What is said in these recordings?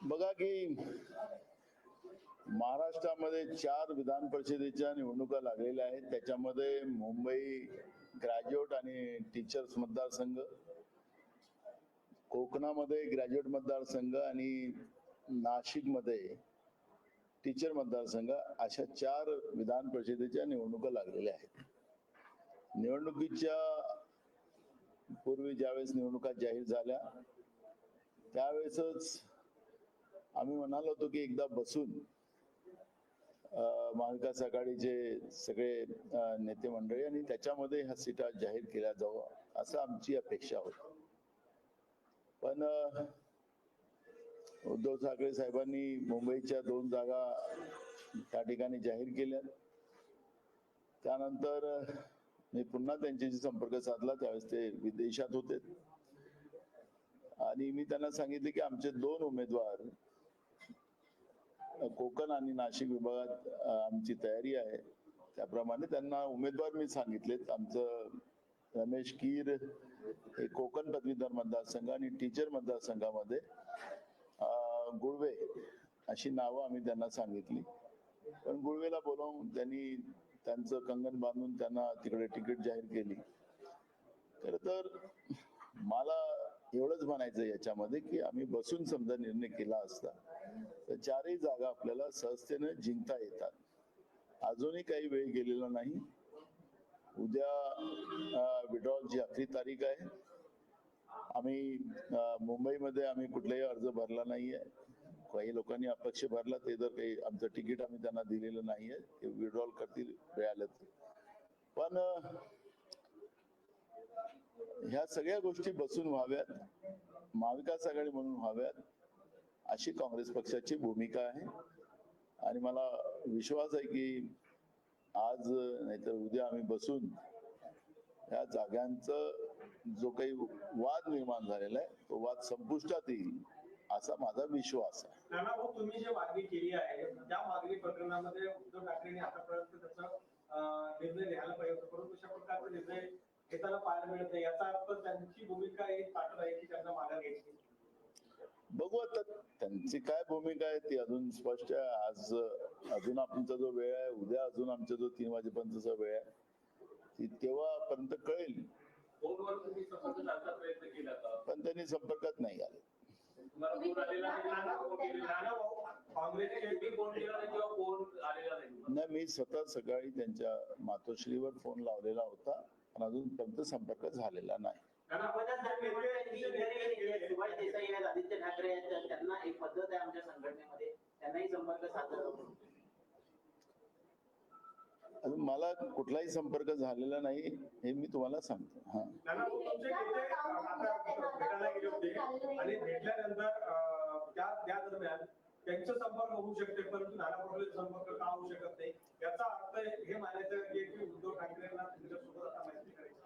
बघा की महाराष्ट्रामध्ये चार विधान परिषदेच्या निवडणुका लागलेल्या आहेत. त्याच्यामध्ये मुंबई ग्रॅज्युएट आणि टीचर्स मतदारसंघ कोकणामध्ये ग्रॅज्युएट मतदारसंघ आणि नाशिकमध्ये टीचर मतदारसंघ अशा चार विधान परिषदेच्या निवडणुका लागलेल्या आहेत. निवडणुकीच्या पूर्वी ज्यावेळेस निवडणुका जाहीर झाल्या त्यावेळेसच आम्ही म्हणालो होतो की एकदा बसून महाविकास आघाडीचे सगळे नेते मंडळी आणि त्याच्यामध्ये ह्या सीटा जाहीर केल्या जावं असं आमची अपेक्षा होती. पण उद्धव ठाकरे साहेबांनी मुंबईच्या दोन जागा त्या ठिकाणी जाहीर केल्या. त्यानंतर मी पुन्हा त्यांच्याशी संपर्क साधला त्यावेळेस ते विदेशात होते. आणि मी त्यांना सांगितले की आमचे दोन उमेदवार कोकण आणि नाशिक विभागात आमची तयारी आहे. त्याप्रमाणे त्यांना उमेदवार मी सांगितलेत. आमचं रमेश कीर हे कोकण पदवीधर मतदारसंघ आणि टीचर मतदारसंघामध्ये गुळवे अशी नावं आम्ही त्यांना सांगितली. पण गुळवेला बोलावून त्यांनी त्यांचं कंगन बांधून त्यांना तिकडे तिकीट जाहीर केली. खर तर मला एवढंच म्हणायचं याच्यामध्ये की आम्ही बसून समजा निर्णय केला असता तर चारही जागा आपल्याला सहजतेने जिंकता येतात. अजूनही काही वेळ गेलेला नाही. उद्या विड्रॉलची आखरी तारीख आहे. आम्ही मुंबईमध्ये आम्ही कुठलाही अर्ज भरला नाहीये. काही लोकांनी अपक्ष भरला ते जर काही आमचं तिकीट आम्ही त्यांना दिलेलं नाहीये ते विड्रॉल करतील वेळ तर. पण ह्या सगळ्या गोष्टी बसून व्हाव्यात. महाविकास आघाडी म्हणून व्हाव्यात. अशी काँग्रेस पक्षाची भूमिका आहे. आणि मला विश्वास आहे की आज नाहीतर उद्या आम्ही बसून या जागांचं जो काही वाद निर्माण झालेला आहे तो वाद संपुष्टात येईल असा माझा विश्वास आहे. तुम्ही जी मागणी केली आहे त्या मागणी प्रकरणामध्ये उद्धव ठाकरेंनी आतापर्यंत त्याचा निर्णय घ्यायला पाहिजे होता. परंतु अशा प्रकारचा निर्णय घेताना पाहायला मिळत नाही. याचा अर्थ त्यांची भूमिका ही ताटत आहे की त्यांना माघार घ्यायची. बघू आता त्यांची काय भूमिका आहे ती अजून स्पष्ट आहे. आज अजून आमचा जो वेळ आहे उद्या अजून आमचा जो तीन वाजेपर्यंतचा वेळ आहे ती तेव्हापर्यंत कळेल. फोनवर तुम्ही संपर्क साधण्याचा प्रयत्न केला का? पण त्यांनी संपर्कात नाही आले. तुम्हाला फोन आलेला नाही मी स्वतः सकाळी त्यांच्या मातोश्रीवर फोन लावलेला होता पण अजूनपर्यंत संपर्क झालेला नाही. त्यांनी सुभाष देसाई आहेत आदित्य ठाकरे आहेत त्यांना एक पद्धत आहे आमच्या संघटनेमध्ये त्यांनाही संपर्क साधला मला कुठलाही संपर्क झालेला नाही हे मी तुम्हाला सांगतो. हा. आता भेटायला गेले होते आणि भेटल्यानंतर त्या त्या दरम्यान त्यांचा संपर्क होऊ शकते परंतु नाना पटोलेचा संपर्क का होऊ शकत नाही? याचा अर्थ हे मानायचं की की उद्धव ठाकरेंना तुमच्यासोबत आता मैत्री करायची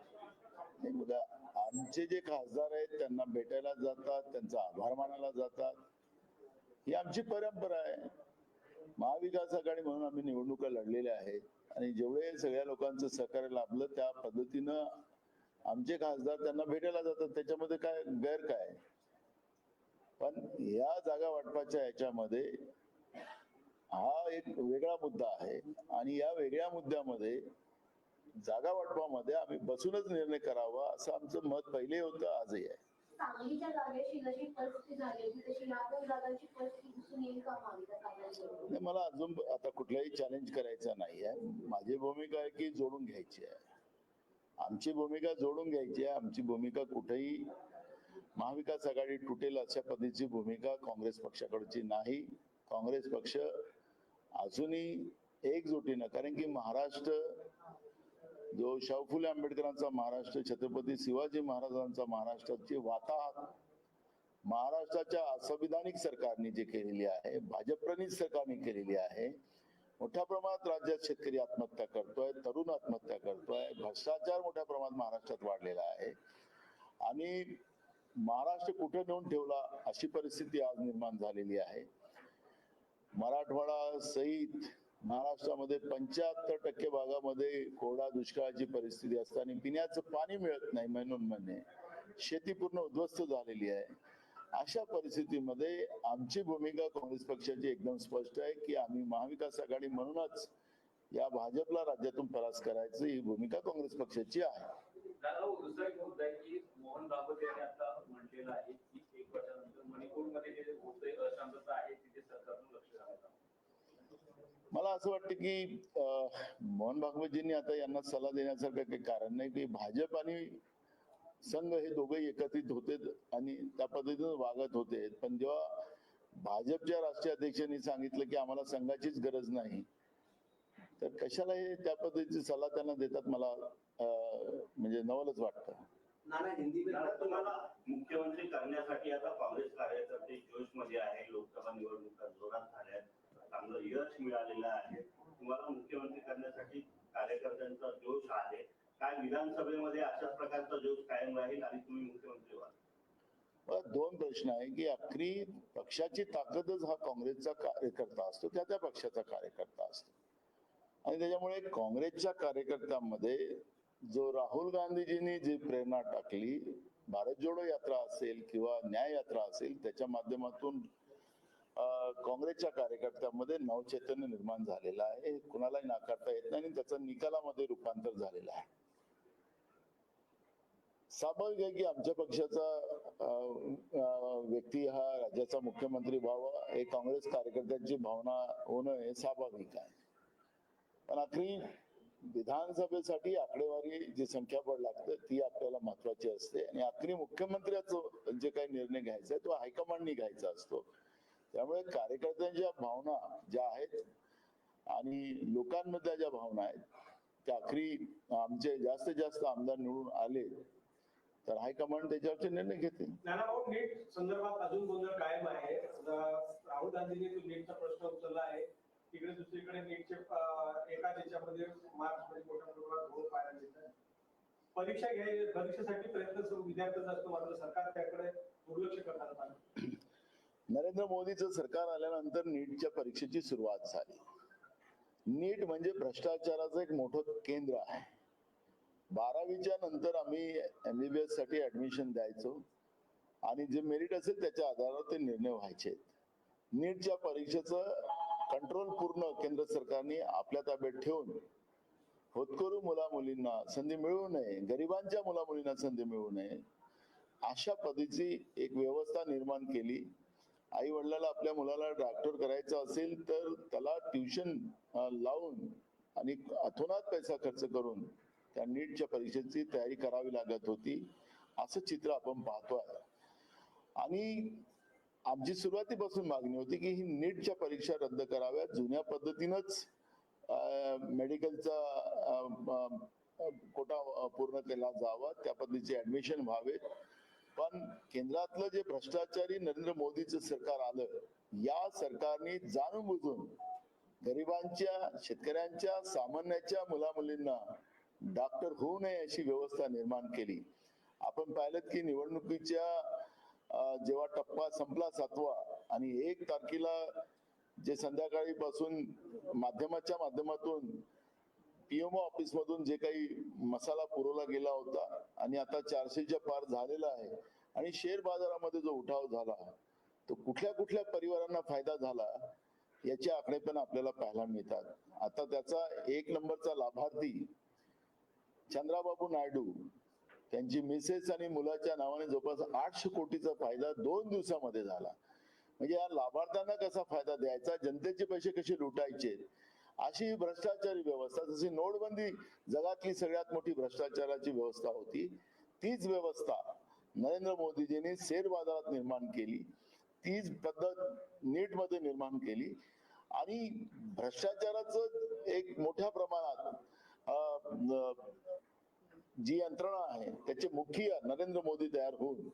आमचे जे खासदार आहेत त्यांना भेटायला जातात त्यांचा आभार मानायला जातात. ही आमची परंपरा आहे. महाविकास आघाडी म्हणून आम्ही निवडणुका लढलेल्या आहेत. आणि जेवढे सगळ्या लोकांचं सहकार्य लाभलं त्या पद्धतीनं आमचे खासदार त्यांना भेटायला जातात. त्याच्यामध्ये काय गैर काय? पण या जागा वाटपाच्या याच्यामध्ये हा एक वेगळा मुद्दा आहे. आणि या वेगळ्या मुद्द्यामध्ये जागा वाटपामध्ये आम्ही बसूनच निर्णय करावा असं आमचं मत पहिले होतं आजही आहे. मला अजून आता कुठलाही चॅलेंज करायचं नाही आहे. माझी भूमिका आहे की जोडून घ्यायची आहे. आमची भूमिका जोडून घ्यायची आहे. आमची भूमिका कुठेही महाविकास आघाडी तुटेल अशा पद्धतीची भूमिका काँग्रेस पक्षाकडची नाही. काँग्रेस पक्ष अजूनही एकजुटीनं कारण की महाराष्ट्र जो शाहू फुले आंबेडकरांचा महाराष्ट्र छत्रपती शिवाजी महाराजांचा महाराष्ट्राची वाताहत महाराष्ट्राच्या असंविधानिक सरकारने जे केलेली आहे भाजपप्रणित सरकारने केलेली आहे मोठ्या प्रमाणात राज्यात शेतकरी आत्महत्या करतोय तरुण आत्महत्या करतोय भ्रष्टाचार मोठ्या प्रमाणात महाराष्ट्रात वाढलेला आहे. आणि महाराष्ट्र कुठे नेऊन ठेवला अशी परिस्थिती आज निर्माण झालेली आहे. मराठवाडा सहित महाराष्ट्रामध्ये पंच्याहत्तर टक्के भागामध्ये कोरडा दुष्काळाची परिस्थिती असताना पिण्याचं पाणी मिळत नाही म्हणून म्हणे. शेती पूर्ण उद्ध्वस्त झालेली आहे. अशा परिस्थितीमध्ये आमची भूमिका काँग्रेस पक्षाची एकदम स्पष्ट आहे की आम्ही महाविकास आघाडी म्हणूनच या भाजपला राज्यातून परास करायचं ही भूमिका काँग्रेस पक्षाची आहे. दुसरा एक मुद्दा आहे की मोहन भागवत यांनी आता म्हटलेलं आहे की एक वर्षानंतर मणिपूरमध्ये जे होते अशांतता आहे तिथे सरकारनं लक्ष घालायचं मला असं वाटतं की मोहन भागवतजींनी आता यांना सल्ला देण्यासारखं काही कारण नाही की भाजप आणि संघ हे दोघेही एकत्रित होते आणि त्या पद्धतीनं वागत होते. पण जेव्हा भाजपच्या राष्ट्रीय अध्यक्षांनी सांगितलं की आम्हाला संघाचीच गरज नाही तर कशाला हे त्या पद्धतीची सल्ला त्यांना देतात मला म्हणजे नवलच वाटतं. हिंदी मुख्यमंत्री करण्यासाठी आता काँग्रेस कार्यकर्ते जोशमध्ये आहे लोकसभा निवडणुका जोरात झाल्या चांगलं यश मिळालेलं आहे. तुम्हाला मुख्यमंत्री करण्यासाठी कार्यकर्त्यांचा जोश आहे. काय विधानसभेमध्ये अशाच प्रकारचा जोश कायम राहील आणि तुम्ही मुख्यमंत्री व्हाल? दोन प्रश्न आहे की अखरी पक्षाची ताकदच हा काँग्रेसचा कार्यकर्ता असतो त्या त्या पक्षाचा कार्यकर्ता असतो? आणि त्याच्यामुळे काँग्रेसच्या कार्यकर्त्यांमध्ये जो राहुल गांधीजींनी जी प्रेरणा टाकली भारत जोडो यात्रा असेल किंवा न्याय यात्रा असेल त्याच्या माध्यमातून काँग्रेसच्या कार्यकर्त्यांमध्ये नवचैतन्य निर्माण झालेलं आहे. कुणालाही नाकारता येत नाही आणि त्याचं निकालामध्ये रूपांतर झालेलं आहे. स्वाभाविक आहे की आमच्या पक्षाचा व्यक्ती हा राज्याचा मुख्यमंत्री व्हावा हे काँग्रेस कार्यकर्त्यांची भावना होणं हे स्वाभाविक आहे. पण अखेरी विधानसभेसाठी आकडेवारी जी संख्याबळ लागते ती आपल्याला महत्वाची असते. आणि अखेरी मुख्यमंत्र्याचं जे काही निर्णय घ्यायचा आहे तो हायकमांडनी घ्यायचा असतो. त्यामुळे कार्यकर्त्यांच्या भावना ज्या आहेत आणि लोकांमधल्या ज्या भावना आहेत त्या अखरी आमचे जास्तीत जास्त आमदार निवडून आले तर हायकमांड त्याच्यावरचे निर्णय घेतील. नाना नीट संदर्भात अजून गोंधळ कायम आहे. राहुल गांधींनी तो नीटचा प्रश्न उचलला आहे. तिकडे दुसरीकडे नीटचे एका त्याच्यामध्ये मार्च मध्ये मोठ्या प्रमाणात घोळ पाहायला मिळत परीक्षा घ्याय परीक्षेसाठी प्रयत्न सुरू विद्यार्थ्यांचा असतो मात्र सरकार त्याकडे दुर्लक्ष करणार पाहिजे नरेंद्र मोदीचं सरकार आल्यानंतर नीटच्या परीक्षेची सुरुवात झाली. नीट म्हणजे भ्रष्टाचाराचं एक मोठं केंद्र आहे. बारावीच्या नंतर आम्ही एमबीबीएससाठी ऍडमिशन द्यायचो. आणि जे मेरिट असेल त्याच्या आधारावर ते निर्णय व्हायचे. नीटच्या परीक्षेचं कंट्रोल पूर्ण केंद्र सरकारने आपल्या ताब्यात ठेवून होतकरू मुला मुलींना संधी मिळू नये गरिबांच्या मुला मुलींना संधी मिळू नये अशा पद्धतीची एक व्यवस्था निर्माण केली. आई वडिलाला आपल्या मुलाला डॉक्टर करायचं असेल तर त्याला ट्युशन लावून आणि अथोनात पैसा खर्च करून त्या नीटच्या परीक्षेची तयारी करावी लागत होती. असं चित्र आपण पाहतोय आणि आमची सुरुवातीपासून मागणी होती की ही नीटच्या परीक्षा रद्द कराव्यात. जुन्या पद्धतीनंच मेडिकलचा कोटा अं, पूर्ण केला जावा. त्या पद्धतीचे ऍडमिशन व्हावेत. पण केंद्रातलं जे भ्रष्टाचारी नरेंद्र मोदीचं सरकार आलं या सरकारने जाणून बुजून गरिबांच्या शेतकऱ्यांच्या सामान्याच्या मुलामुलींना डॉक्टर होऊ नये अशी व्यवस्था निर्माण केली. आपण पाहिलं की निवडणुकीच्या जेव्हा टप्पा संपला सातवा आणि एक तारखेला जे संध्याकाळी पासून माध्यमाच्या माध्यमातून पीएमओ ऑफिस मधून जे काही मसाला पुरवला गेला होता आणि आता चारशेच्या पार झालेला आहे आणि शेअर बाजारामध्ये जो उठाव झाला तो कुठल्या कुठल्या परिवारांना फायदा झाला याचे आकडे पण आपल्याला पाहायला मिळतात. आता त्याचा एक नंबरचा लाभार्थी चंद्राबाबू नायडू त्यांची मिसेस आणि मुलाच्या नावाने जवळपास आठशे कोटीचा फायदा दोन दिवसामध्ये झाला. म्हणजे या लाभार्थ्यांना कसा फायदा द्यायचा? जनतेचे पैसे कसे लुटायचे? अशी ही भ्रष्टाचारी व्यवस्था. जशी नोटबंदी जगातली सगळ्यात मोठी भ्रष्टाचाराची व्यवस्था होती तीच व्यवस्था नरेंद्र मोदीजींनी शेअर बाजारात निर्माण केली. तीच पद्धत नीटमध्ये निर्माण केली. आणि भ्रष्टाचाराचं एक मोठ्या प्रमाणात अं, जी यंत्रणा आहे त्याचे मुख्य नरेंद्र मोदी तयार होऊन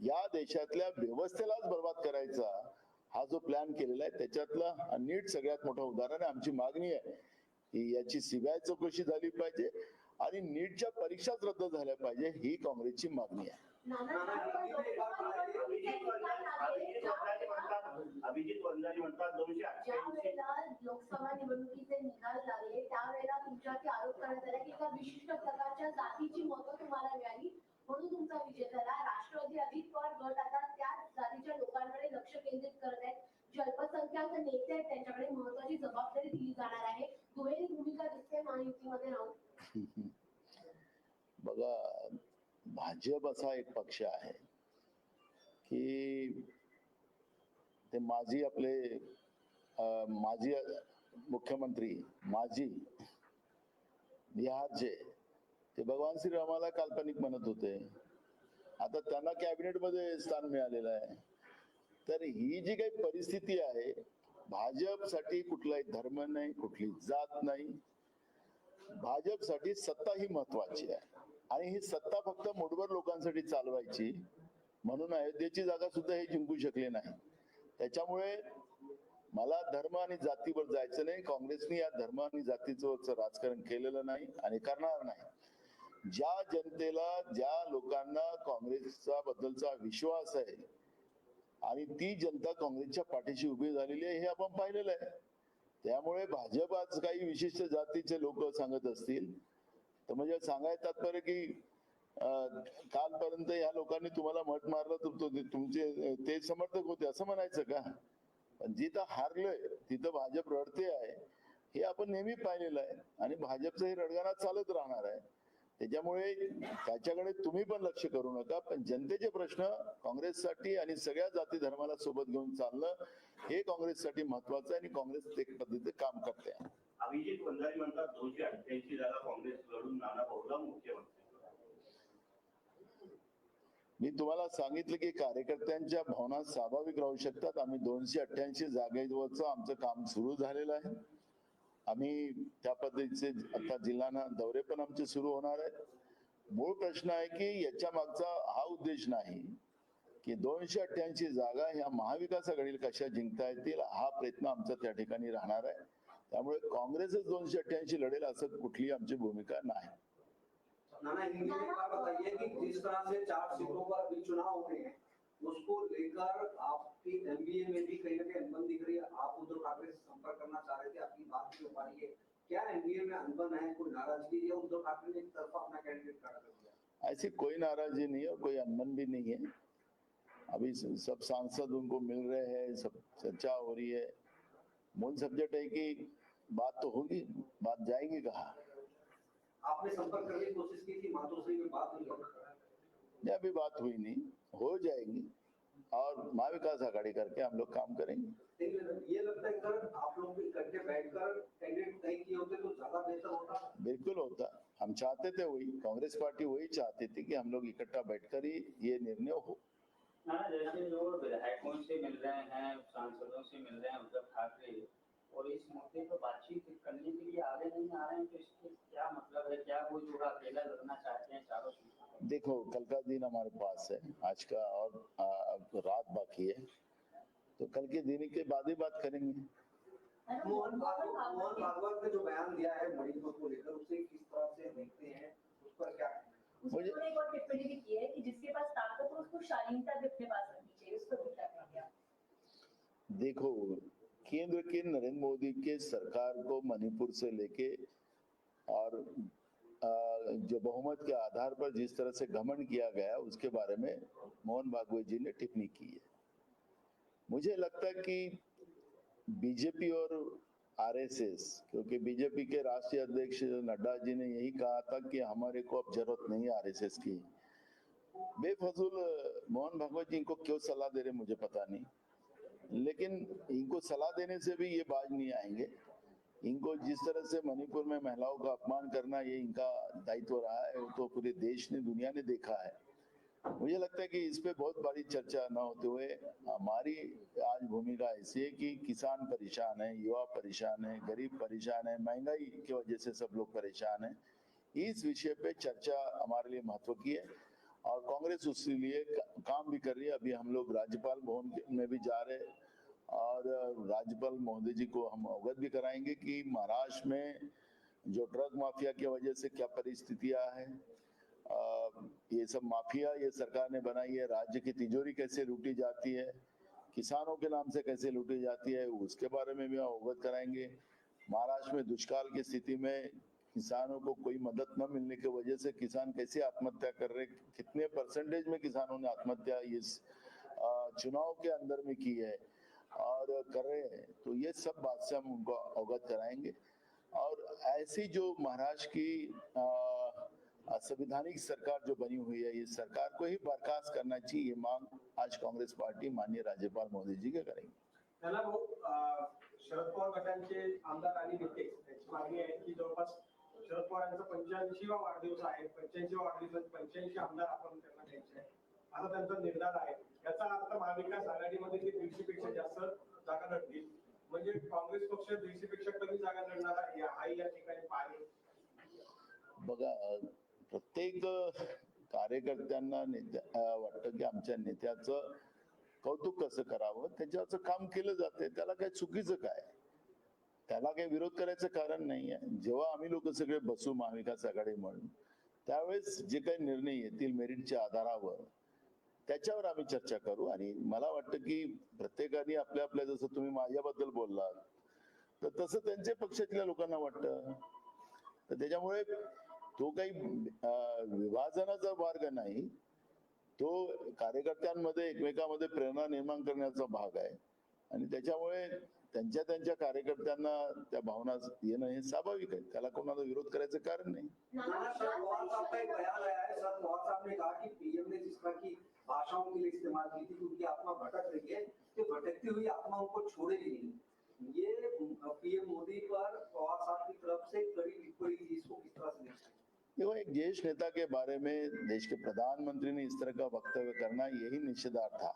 या देशातल्या व्यवस्थेलाच बर्बाद करायचा हा जो प्लॅन केलेला आहे त्याच्यातला हा नीट सगळ्यात मोठं उदाहरण आहे आमची मागणी आहे की याची सीबीआय चौकशी झाली पाहिजे आणि नीटच्या परीक्षाच रद्द झाल्या पाहिजे ही काँग्रेसची मागणी आहे लोकसभा निवडणुकीचे निकाल लागले त्यावेळेला तुमच्यावरती आरोप करण्यात आला की एका विशिष्ट प्रकारच्या जातीची मतं तुम्हाला मिळाली म्हणून तुमचा विजय झाला राष्ट्रवादी अजित पवार गट आता त्याच जातीच्या लोकांकडे लक्ष केंद्रित करत आहेत. जे अल्पसंख्याक नेते आहेत त्यांच्याकडे महत्वाची जबाबदारी दिली जाणार आहे. दुहेरी भूमिका दिसते महायुतीमध्ये राहून बघा भाजप असा एक पक्ष आहे की ते माजी आपले माजी मुख्यमंत्री माजी बिहारचे ते भगवान श्रीरामाला काल्पनिक म्हणत होते. आता त्यांना कॅबिनेटमध्ये स्थान मिळालेलं आहे. तर ही जी काही परिस्थिती आहे भाजपसाठी कुठलाही धर्म नाही कुठली जात नाही. भाजपसाठी सत्ता ही महत्वाची आहे. आणि ही सत्ता फक्त मुठभर लोकांसाठी चालवायची म्हणून अयोध्येची जागा सुद्धा हे जिंकू शकले नाही. त्याच्यामुळे मला धर्म आणि जातीवर जायचं नाही. काँग्रेसने या धर्म आणि जातीचं राजकारण केलेलं नाही आणि करणार नाही. ज्या जनतेला ज्या लोकांना काँग्रेसचा बद्दलचा विश्वास आहे आणि ती जनता काँग्रेसच्या पाठीशी उभी झालेली आहे हे आपण पाहिलेलं आहे. त्यामुळे भाजप आज काही विशिष्ट जातीचे लोक सांगत असतील. तर म्हणजे सांगायचं तात्पर्य की कालपर्यंत या लोकांनी तुम्हाला मत मारलं तर तुमचे ते समर्थक होते असं म्हणायचं का? पण जिथं हारलोय तिथं भाजप रडते आहे हे आपण नेहमी पाहिलेलं आहे. आणि भाजपचं हे रडगाणा चालत राहणार आहे. त्याच्यामुळे त्याच्याकडे तुम्ही पण लक्ष करू नका पण जनतेचे प्रश्न काँग्रेससाठी आणि सगळ्या जाती धर्माला सोबत घेऊन चालणं हे काँग्रेससाठी महत्वाचं आहे आणि काँग्रेस ते पद्धतीचे काम करते. अभिजित वंजारी म्हणतात दोनशे अठ्ठ्याऐंशी जागा काँग्रेस लढून नाना भाऊला मुख्यमंत्री मी तुम्हाला सांगितलं की कार्यकर्त्यांच्या भावना स्वाभाविक राहू शकतात. आम्ही दोनशे अठ्ठ्याऐंशी जागेवरचं आमचं काम सुरू झालेलं आहे. आम्ही त्या पद्धतीचे आता जिल्हा दौरे पण आमचे सुरू होणार आहेत. मूळ प्रश्न आहे की याच्या मागचा हा उद्देश नाही की दोनशे अठ्ठ्याऐंशी जागा ह्या महाविकास आघाडीला कशा जिंकता येतील हा प्रयत्न आमचा त्या ठिकाणी राहणार आहे. त्यामुळे काँग्रेसच दोनशे अठ्ठ्याऐंशी लढेल असं कुठली आमची भूमिका नाही. नाना हिंदी उसको लेकर आपकी एमबीए में भी कहीं ना कहीं अनबन दिख रही है। आप उद्धव ठाकरे से संपर्क करना चाह रहे थे आपकी बात नहीं हो पा रही है। क्या एमबीए में अनबन है? कोई नाराज़गी या उद्धव ठाकरे ने एक तरफा अपना कैंडिडेट खड़ा कर दिया। ऐसी कोई नाराज़गी नहीं है और कोई अनबन भी नहीं है। अभी सब सांसद उनको मिल रहे हैं सब चर्चा हो रही है। मूल सब्जेक्ट है कि बात तो होगी बात जाएगी कहा? आपने संपर्क करने की कोशिश की थी मातोश्री में बात नहीं अभी बात हुई नहीं। हो जाएगी और महाविकास आघाड़ी करके हम लोग काम करेंगे। ये लगता है आप लोग भी इकट्ठे बैठकर कैंडिडेट तय किए होते तो ज़्यादा बेहतर होता। बिल्कुल होता। हम चाहते थे वही कांग्रेस पार्टी वही चाहती थी कि हम लोग इकट्ठा बैठकर ही ये निर्णय हो। ना जैसे जो विधायकों से मिल रहे हैं सांसदों से मिल रहे हैं उद्धव ठाकरे और इस मुद्दे पर बातचीत करने के लिए आगे नहीं आ रहे हैं तो इसके क्या मतलब है क्या वो जो अकेला लड़ना चाहते हैं चारों देखो कल का दिन हमारे पास है आज का और आ, अब रात बाकी है तो कल के दिन के बाद ही बात करेंगे। मोहन मोहन भागवत ने जो बयान दिया है मणिपुर को लेकर उसे किस तरह से देखते हैं उस पर क्या मुझे- एक और टिप्पणी भी की है कि जिसके पास ताकत हो उसको शालीनता भी अपने पास रखनी चाहिए उस पर भी क्या? देखो केंद्र के नरेंद्र मोदी के सरकार को मणिपुर से लेके और जो बहुमत के आधार पर जिस तरह से घमंड किया गया, उसके बारे में मोहन भागवत जी ने टिप्पणी की है। मुझे लगता है कि बीजेपी और आरएसएस, क्योंकि बीजेपी के राष्ट्रीय अध्यक्ष नड्डा जी ने यही कहा था कि हमारे को अब ज़रूरत नहीं है आरएसएस की। बेफजूल मोहन भागवत जी को क्यों सलाह दे रहे मुझे पता नहीं। लेकिन इनको सलाह देने से भी ये बाज नहीं आएँगे। इनको जिस तरह से मणिपुर में महिलाओं का अपमान करना ये इनका दायित्व रहा है, वो तो पूरे देश ने, दुनिया ने देखा है। मुझे लगता है कि इस पे बहुत बड़ी चर्चा न होते हुए हमारी आज भूमिका ऐसी है कि किसान परेशान है, युवा परेशान है, गरीब परेशान है, महँगाई की वजह से सब लोग परेशान है। इस विषय पे चर्चा हमारे लिए महत्व की है। और कांग्रेस उसके लिए काम भी कर रही है। अभी हम लोग राज्यपाल भवन में भी जा रहे और राज्यपाल महोदय जी को हम अवगत भी कराएँगे कि महाराष्ट्र में जो ड्रग माफिया की वजह से क्या परिस्थितियाँ हैं ये सब माफिया ये सरकार ने बनाई है। राज्य की तिजोरी कैसे लूटी जाती है, किसानों के नाम से कैसे लूटी जाती है, उसके बारे में भी अवगत कराएँगे। महाराष्ट्र में दुष्काल की स्थिति में किसानों को कोई मदद न मिलने की वजह से किसान कैसे आत्महत्या कर रहे कितने परसेंटेज में किसानों ने आत्महत्या इस चुनाव के अंदर में की है और कर रहे हैं? तो ये सब बात से हम उनको अवगत कराएँगे। और ऐसी जो महाराष्ट्र की संवैधानिक सरकार जो बनी हुई है इस सरकार को ही बर्खास्त करना चाहिए। ये मांग आज कांग्रेस पार्टी, माननीय राज्यपाल मोदी जी के करेंगे। शरद पवार गटांचे आमदार आणि नेते मागणी आहे की जवळपास शरद पवारांचा पंच्याऐंशीवा वाढदिवस आहे. पंच्याऐंशी वाढदिवस पंच्याऐंशी आमदार आपण त्यांना द्यायचे आहे असा त्यांचा निर्धार आहे. याचा अर्थ महाविकास आघाडीमध्ये ते दीडशे पेक्षा जास्त जागा लढतील. म्हणजे काँग्रेस पक्ष दीडशे पेक्षा कमी जागा लढणार आहे. हाही या ठिकाणी पाहिजे बघा प्रत्येक कार्यकर्त्यांना नेत्या वाटतं की आमच्या नेत्याचं कौतुक कसं करावं? त्याच्यावरचं काम केलं जाते त्याला काही चुकीचं काय? त्याला काही विरोध करायचं कारण नाही आहे जेव्हा आम्ही लोक सगळे बसू महाविकास आघाडी म्हणून त्यावेळेस जे काही निर्णय येतील मेरिटच्या आधारावर त्याच्यावर आम्ही चर्चा करू. आणि मला वाटतं की प्रत्येकाने आपल्या आपल्या जसं तुम्ही माझ्याबद्दल बोललात तर तसं त्यांच्या पक्षातल्या लोकांना वाटतं. तर त्याच्यामुळे तो काही अं, विभाजनाचा मार्ग नाही. तो कार्यकर्त्यांमध्ये एकमेकांमध्ये प्रेरणा निर्माण करण्याचा भाग आहे. आणि त्याच्यामुळे त्यांच्या त्यांच्या कार्यकर्त्यांना त्या भावना येणं हे स्वाभाविक आहे. त्याला कोणाला विरोध करायचं कारण नाही. है नहीं एक ज्येष्ठ नेता के बारे में देश के प्रधानमंत्री ने इस तरह का वक्तव्य करना, यही निषेधार्ह था।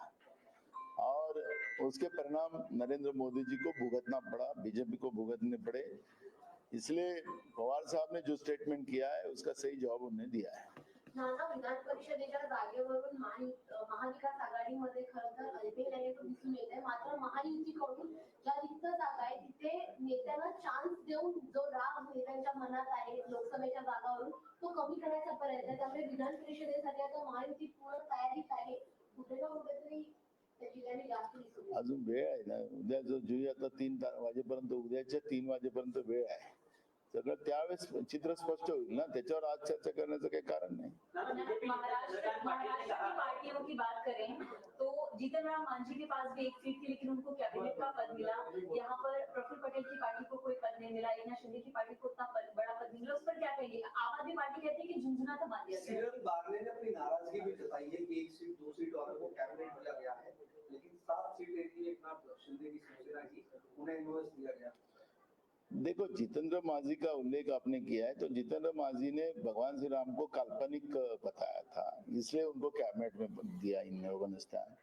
और उसके परिणाम नरेंद्र मोदी जी को भुगतना पड़ा, बीजेपी को भुगतने पड़े। इसलिए पवार साहब ने जो स्टेटमेंट किया है, उसका सही जवाब उन्हें दिया है। विधान परिषदेच्या जागेवरून तो महायुती पूर्ण अजून वेळ आहे ना उद्या जो जुई आता तीन वाजेपर्यंत उद्याच्या तीन वाजेपर्यंत वेळ आहे. सगळं त्यावेळेस चित्र स्पष्ट होईल ना त्याच्यावर आज चर्चा करण्याचं काही कारण नाही. पार्टियों की बात करें तो जीतन राम मांझी के पास भी एक सीट थी लेकिन उनको कैबिनेट का पद मिला यहाँ पर प्रफुल्ल पटेल की पार्टी को कोई पद नहीं मिला एकनाथ शिंदे की पार्टी को उतना बड़ा पद नहीं मिला उस पर क्या कहेंगे आम आदमी पार्टी कहती है कि झुंझुना तो बांध दिया गया सीरन बागले ने अपनी नाराजगी भी जताई है कि एक सीट दो सीट कैबिनेट गया देखो, जितेंद्र मांझी का उल्लेख आपने किया है तो जितेंद्र मांझी ने भगवान श्री राम को काल्पनिक बताया था, इसलिए उनको कैबिनेट में दिया इन लोगों ने स्थान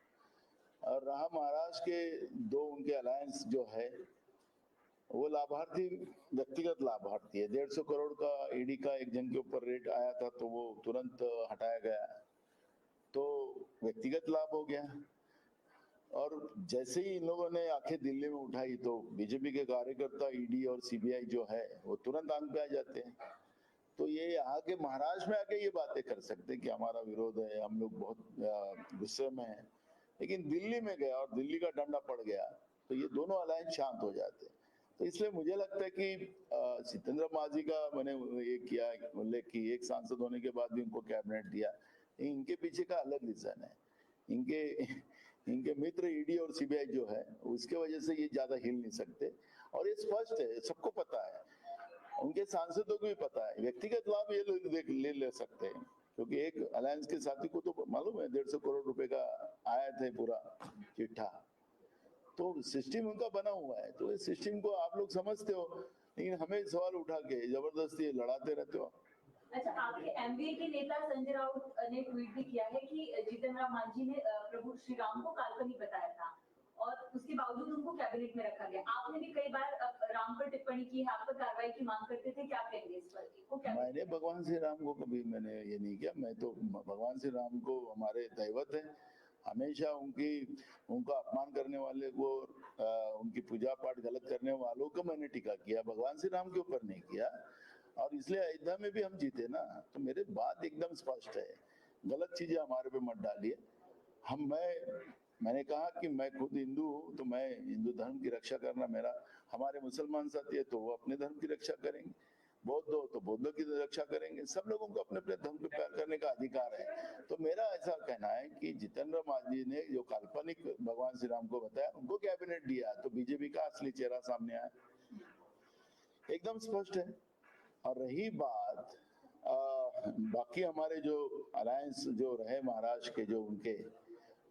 और रहा महाराज के दो उनके अलायंस जो है, वो लाभार्थी, व्यक्तिगत लाभार्थी है। डेढ़ सौ करोड़ का ईडी का एक जन के ऊपर रेट आया था तो वो तुरंत हटाया गया। तो व्यक्तिगत लाभ हो गया। और जैसे ही इन लोगों ने आँखें दिल्ली में उठाई तो बीजेपी के कार्यकर्ता, ईडी और सीबीआई जो है, वो तुरंत आँख पे आ जाते हैं। तो ये यहाँ के महाराष्ट्र में आके ये बातें कर सकते कि हमारा विरोध है, हम लोग बहुत गुस्से में हैं। लेकिन दिल्ली में गया और दिल्ली का डंडा पड़ गया तो ये दोनों अलायंस शांत हो जाते हैं। तो इसलिए मुझे लगता है कि जितेंद्र मांझी का मैंने ये किया, उल्लेख की, एक सांसद होने के बाद भी उनको कैबिनेट दिया, इनके पीछे का अलग रीजन है। इनके इनके मित्र ईडी और सीबीआई जो है, उसके वजह से ये ज़्यादा हिल नहीं सकते। और ये स्पष्ट है, सबको पता है। उनके सांसदों को भी पता है। व्यक्तिगत लाभ ये लोग ले ले सकते हैं। क्योंकि एक अलायंस के साथी को तो मालूम है, डेढ़ सौ करोड़ रुपए का आया था पूरा चिट्ठा। तो सिस्टम उनका बना हुआ है। तो इस सिस्टम को आप लोग समझते हो, लेकिन हमें सवाल उठा के ज़बरदस्ती लड़ाते रहते हो। अच्छा आपके एमबीए के नेता संजय राउत ने ट्वीट भी किया है कि जितन राम मांझी ने प्रभु श्री राम को काल्पनिक बताया था और उसके बावजूद उनको कैबिनेट में रखा गया। आपने भी कई बार राम पर टिप्पणी की है आप पर कार्रवाई की मांग करते थे क्या कहेंगे इस पर? मैंने भगवान श्री राम को कभी मैंने ये नहीं किया। मैं तो भगवान श्री राम को हमारे दैवत है। हमेशा उनकी उनका अपमान करने वाले को अ, उनकी पूजा पाठ गलत करने वालों को मैंने टीका किया। भगवान श्री राम के ऊपर नहीं किया। और इसलिए अयोध्या में भी हम जीते ना तो मेरे बात एकदम स्पष्ट है। गलत चीज़ें हमारे पे मत डालिए। हम, मैं, मैंने कहा कि मैं खुद हिंदू हूँ तो मैं हिंदू धर्म की रक्षा करना मेरा, हमारे मुसलमान साथी है तो वो अपने धर्म की रक्षा करेंगे। बौद्ध हो तो बौद्ध की रक्षा करेंगे। सब लोगों को अपने अपने धर्म को प्यार करने का अधिकार है। तो मेरा ऐसा कहना है कि जितेंद्र मांझी ने जो काल्पनिक भगवान श्री राम को बताया, उनको कैबिनेट दिया तो बीजेपी का असली चेहरा सामने आया। एकदम स्पष्ट है। और रही बात अ, बाकी हमारे जो अलायंस जो रहे महाराष्ट्र के जो उनके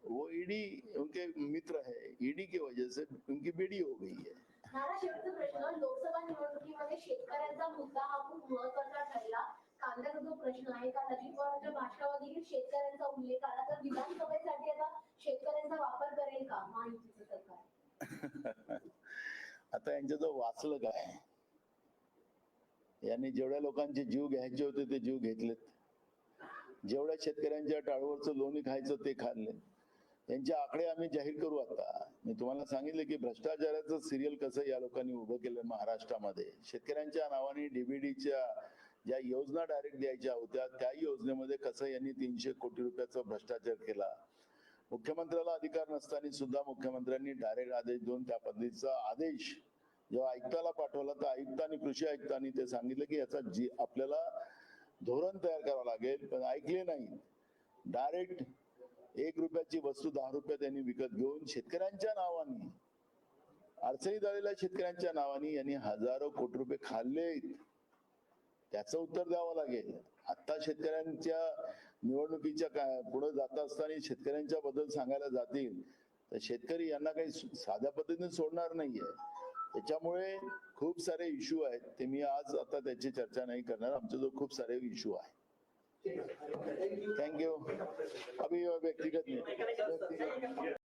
वो ईडी उनके मित्र है ईडी की वजह से उनकी बेड़ी हो गई है। नाना शेवटचा प्रश्न लोकसभा निवडणुकीमध्ये शेतकऱ्यांचा मुद्दा हा खूप महत्त्वाचा ठरला. कांद्याचा जो प्रश्न आहे पवारांच्या शेतकऱ्यांचा उल्लेख आला? तर विधानसभेसाठी आता शेतकऱ्यांचा वापर करेल का? महायुतीचं सरकार. आता यांचं जो वाचलं काय यांनी जेवढ्या लोकांचे जीव घ्यायचे होते ते जीव घेतलेत. जेवढ्या शेतकऱ्यांच्या टाळूवरचं लोणी खायचं ते खाल्ले. यांचे आकडे आम्ही जाहीर करू आता. मी तुम्हाला सांगितले की भ्रष्टाचाराचं सिरियल कसं या लोकांनी उभं केलं महाराष्ट्रामध्ये. शेतकऱ्यांच्या नावाने डीबीडीच्या ज्या योजना डायरेक्ट द्यायच्या होत्या त्या योजनेमध्ये कसं यांनी तीनशे कोटी रुपयाचा भ्रष्टाचार केला? मुख्यमंत्र्याला अधिकार नसताना सुद्धा मुख्यमंत्र्यांनी डायरेक्ट आदेश देऊन त्या पद्धतीचा आदेश जेव्हा आयुक्ताला पाठवला तर आयुक्तांनी कृषी आयुक्तांनी ते सांगितलं की याचा जी आपल्याला धोरण तयार करावं लागेल पण ऐकले नाही. डायरेक्ट एक रुपयाची वस्तू दहा रुपये त्यांनी विकत घेऊन शेतकऱ्यांच्या नावाने अडचणीत आलेल्या शेतकऱ्यांच्या नावाने यांनी हजारो कोटी रुपये खाल्ले. त्याचं उत्तर द्यावं लागेल. आता शेतकऱ्यांच्या निवडणुकीच्या काय पुढे जात असताना शेतकऱ्यांच्या बद्दल सांगायला जातील तर शेतकरी यांना काही साध्या पद्धतीने सोडणार नाहीये. त्याच्यामुळे खूप सारे इश्यू आहेत. ते मी आज आता त्याची चर्चा नाही करणार. आमचे जो खूप सारे इश्यू आहे. थँक्यू अभि व्यक्तिगत व्यक्तिगत